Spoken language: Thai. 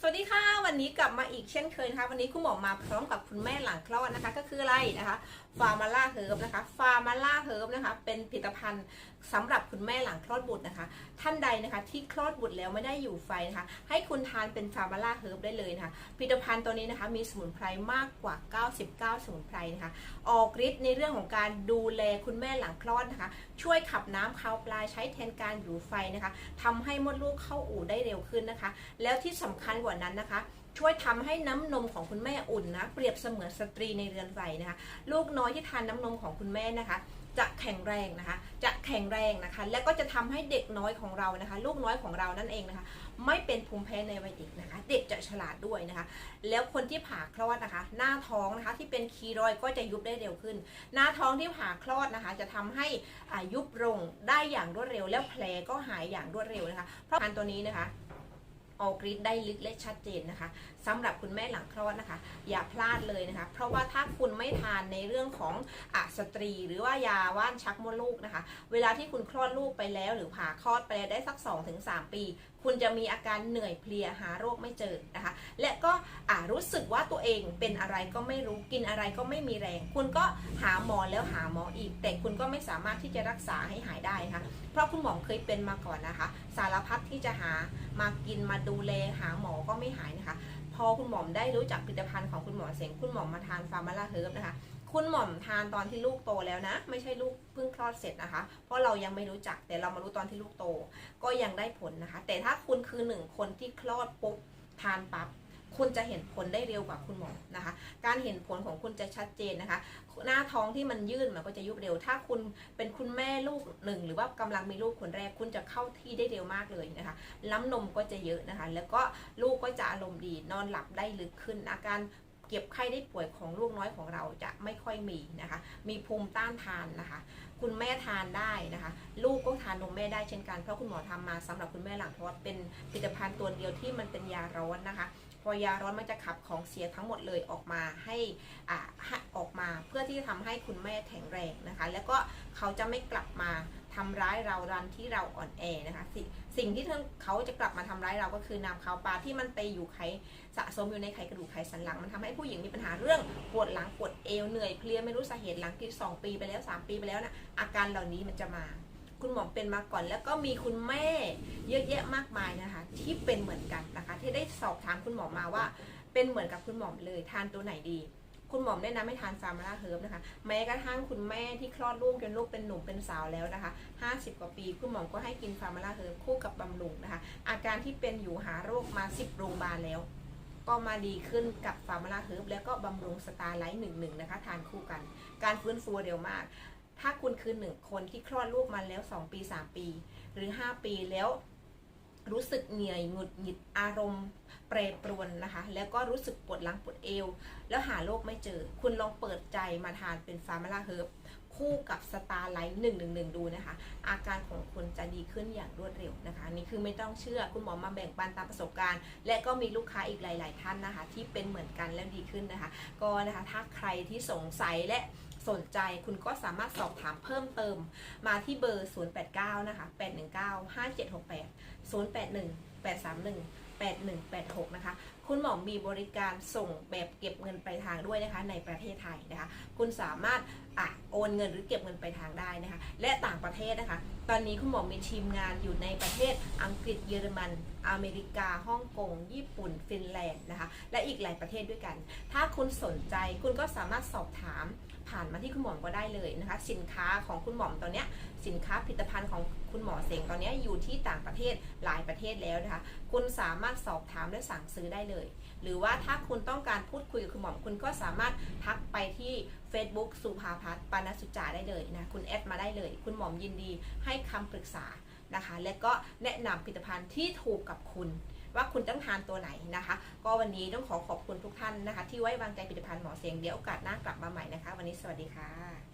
สวัสดีค่ะ วันนี้กลับมาอีกเช่นเคยนะคะวันนี้คุณหมอมาพร้อมกับคุณแม่หลังคลอดนะคะ ก็คืออะไรนะคะฟาร์มาล่าเฮิร์บนะคะฟาร์มาล่าเฮิร์บนะคะ เป็นผลิตภัณฑ์สำหรับคุณแม่หลังคลอดบุตรนะคะ ท่านใดนะคะที่คลอดบุตรแล้วไม่ได้อยู่ไฟนะคะ ให้คุณทานเป็นฟาร์มาล่าเฮิร์บได้เลยนะคะผลิตภัณฑ์ตัวนี้นะคะมีสมุนไพรมากกว่า 99 สมุนไพรนะคะ ออกฤทธิ์ในเรื่องของการดูแลคุณแม่หลังคลอดนะคะ ช่วยขับน้ำคาวปลายใช้แทนการอยู่ไฟนะคะทำให้มดลูกเข้าอู่ได้เร็วขึ้นนะคะ แล้วที่สำคัญกว่านั้นนะคะ ช่วยทำให้น้ำนมของคุณแม่อุ่นนะเปรียบเสมือนสตรีในเรือนไฟนะคะ ลูกน้อยที่ทานน้ำนมของคุณแม่นะคะ จะแข็งแรงนะคะ จะแข็งแรงนะคะ และก็จะทำให้เด็กน้อยของเรานะคะ ลูกน้อยของเรานั่นเองนะคะ ไม่เป็นภูมิแพ้ในวัยเด็กนะคะ เด็กจะฉลาดด้วยนะคะ แล้วคนที่ผ่าคลอดนะคะ หน้าท้องนะคะที่เป็นคีรอยก็จะยุบได้เร็วขึ้น หน้าท้องที่ผ่าคลอดนะคะ จะทำให้อายุบลงได้อย่างรวดเร็ว แล้วแผลก็หายอย่างรวดเร็วนะคะ เพราะทานตัวนี้นะคะ ออกฤทธิ์ได้ลึกและชัดเจนนะคะสำหรับคุณแม่หลังคลอดนะคะ อย่าพลาดเลยนะคะ เพราะว่าถ้าคุณไม่ทานในเรื่องของอะสตรี หรือว่ายาว่านชักมดลูกนะคะ เวลาที่คุณคลอดลูกไปแล้ว หรือผ่าคลอดไปแล้วได้สัก 2-3 ปี คุณจะมีอาการเหนื่อยเพลียหาโรคไม่เจอนะคะ และก็รู้สึกว่าตัวเองเป็นอะไรก็ไม่รู้กินอะไรก็ไม่มีแรง คุณก็หาหมอแล้วหาหมออีก แต่คุณก็ไม่สามารถที่จะรักษาให้หายได้นะคะเพราะคุณหมอเคยเป็นมาก่อนนะคะ สารพัดที่จะหามากินมาดูแลหาหมอก็ไม่หายนะคะ พอคุณหมอมได้รู้จักผลิตภัณฑ์ของคุณหมอเสงคุณหมอมมาทานฟาร์มาลาเฮิร์บนะคะ คุณหมอมทานตอนที่ลูกโตแล้วนะ ไม่ใช่ลูกเพิ่งคลอดเสร็จนะคะ เพราะเรายังไม่รู้จักแต่เรามารู้ตอนที่ลูกโต ก็ยังได้ผลนะคะ แต่ถ้าคุณคือหนึ่งคนที่คลอดปุ๊บทานปั๊บ คุณจะเห็นผลได้เร็วกว่าคุณหมอนะคะ การเห็นผลของคุณจะชัดเจนนะคะ หน้าท้องที่มันยื่นมันก็จะยุบเร็ว ถ้าคุณเป็นคุณแม่ลูกหนึ่ง หรือว่ากำลังมีลูกคนแรกคุณจะเข้าที่ได้เร็วมากเลยนะคะล้ำนมก็จะเยอะนะคะ แล้วก็ลูกก็จะอารมณ์ดีนอนหลับได้ลึกขึ้น อาการเก็บไข้ได้ป่วยของลูกน้อยของเราจะไม่ค่อยมีนะคะ มีภูมิต้านทานนะคะ คุณแม่ทานได้นะคะ ลูกก็ทานนมแม่ได้เช่นกัน เพราะคุณหมอทำมาสำหรับคุณแม่หลังคลอดเป็นผลิตภัณฑ์ตัวเดียวที่มันเป็นยาร้อนนะคะ พอยาร้อนมันจะขับของเสียทั้งหมดเลยออกมาให้อ่าออกมาเพื่อที่จะทำให้คุณแม่แข็งแรงนะคะ แล้วก็เขาจะไม่กลับมาทำร้ายเรารันที่เราอ่อนแอนะคะสิสิ่งที่เขาจะกลับมาทำร้ายเราก็คือน้ำขาวปลาที่มันไปอยู่ไขสะสมอยู่ในไขกระดูกไขสันหลัง มันทำให้ผู้หญิงมีปัญหาเรื่องปวดหลังปวดเอวเหนื่อยเพลียไม่รู้สาเหตุหลังที่สองปีไปแล้วสามปีไปแล้วนะอาการเหล่านี้มันจะมา คุณหมอเป็นมาก่อน แล้วก็มีคุณแม่เยอะแยะมากมายนะคะ ที่เป็นเหมือนกันนะคะ ที่ได้สอบถามคุณหมอมาว่า เป็นเหมือนกับคุณหมอมเลยทานตัวไหนดี คุณหมอมแนะนำให้ทานฟาร์มาลาเฮิร์บนะคะ แม้กระทั่งคุณแม่ที่คลอดลูกจนลูกเป็นหนุ่มเป็นสาวแล้วนะคะ 50 กว่าปีคุณหมอมก็ให้กินฟาร์มาลาเฮิร์บคู่กับบำรุงนะคะ อาการที่เป็นอยู่หาโรคมา 10โรงพยาบาลแล้วก็มาดีขึ้นกับฟาร์มาลาเฮิร์บแล้วก็บำรุงสตาร์ไลท์หนึ่งหนึ่งนะคะ ทานคู่กัน การฟื้นฟูเร็วมาก ถ้าคุณคือหนึ่งคนที่คลอดลูกมาแล้ว 2 ปี 3 ปี หรือ 5 ปีแล้วรู้สึกเหนื่อยหงุดหงิดอารมณ์เปรปรวนนะคะ แล้วก็รู้สึกปวดหลังปวดเอว แล้วหาโรคไม่เจอ คุณลองเปิดใจมาทานเป็นฟาร์มาลาเฮิร์บคู่กับสตาร์ไลท์หนึ่งหนึ่งหนึ่งดูนะคะ อาการของคุณจะดีขึ้นอย่างรวดเร็วนะคะ นี่คือไม่ต้องเชื่อคุณหมอมาแบ่งปันตามประสบการณ์ และก็มีลูกค้าอีกหลาย ๆ ท่านนะคะ ที่เป็นเหมือนกันแล้วดีขึ้นนะคะ ก็นะคะถ้าใครที่สงสัยและ สนใจคุณก็สามารถสอบถามเพิ่มเติม มาที่เบอร์ 089 นะคะ 819 5768 081 831 8186 นะคะคุณหมอมีบริการส่งแบบเก็บเงินปลายทางด้วยนะคะในประเทศไทยนะคะ คุณสามารถอะโอนเงินหรือเก็บเงินปลายทางได้นะคะ และต่างประเทศนะคะ ตอนนี้คุณหมอมีทีมงานอยู่ในประเทศอังกฤษเยอรมัน อเมริกาฮ่องกง ญี่ปุ่น ฟินแลนด์นะคะ และอีกหลายประเทศด้วยกัน ถ้าคุณสนใจคุณก็สามารถสอบถามผ่านมาที่คุณหมอก็ได้เลยนะคะ สินค้าของคุณหมอตอนเนี้ยสินค้าผลิตภัณฑ์ของคุณหมอเสงตอนนี้อยู่ที่ต่างประเทศหลายประเทศแล้วนะคะ คุณสามารถสอบถามและสั่งซื้อได้เลย หรือว่าถ้าคุณต้องการพูดคุยกับคุณหมอคุณก็สามารถทักไปที่ Facebook สุภาพัฒน์ปานสุจาได้เลยนะ คุณแอดมาได้เลย คุณหมอมยินดีให้คำปรึกษานะคะ และก็แนะนำผลิตภัณฑ์ที่ถูกกับคุณว่าคุณต้องทานตัวไหนนะคะ ก็วันนี้ต้องขอขอบคุณทุกท่านนะคะ ที่ไว้วางใจผลิตภัณฑ์หมอเสียงเดี๋ยวโอกาสหน้ากลับมาใหม่นะคะ วันนี้สวัสดีค่ะ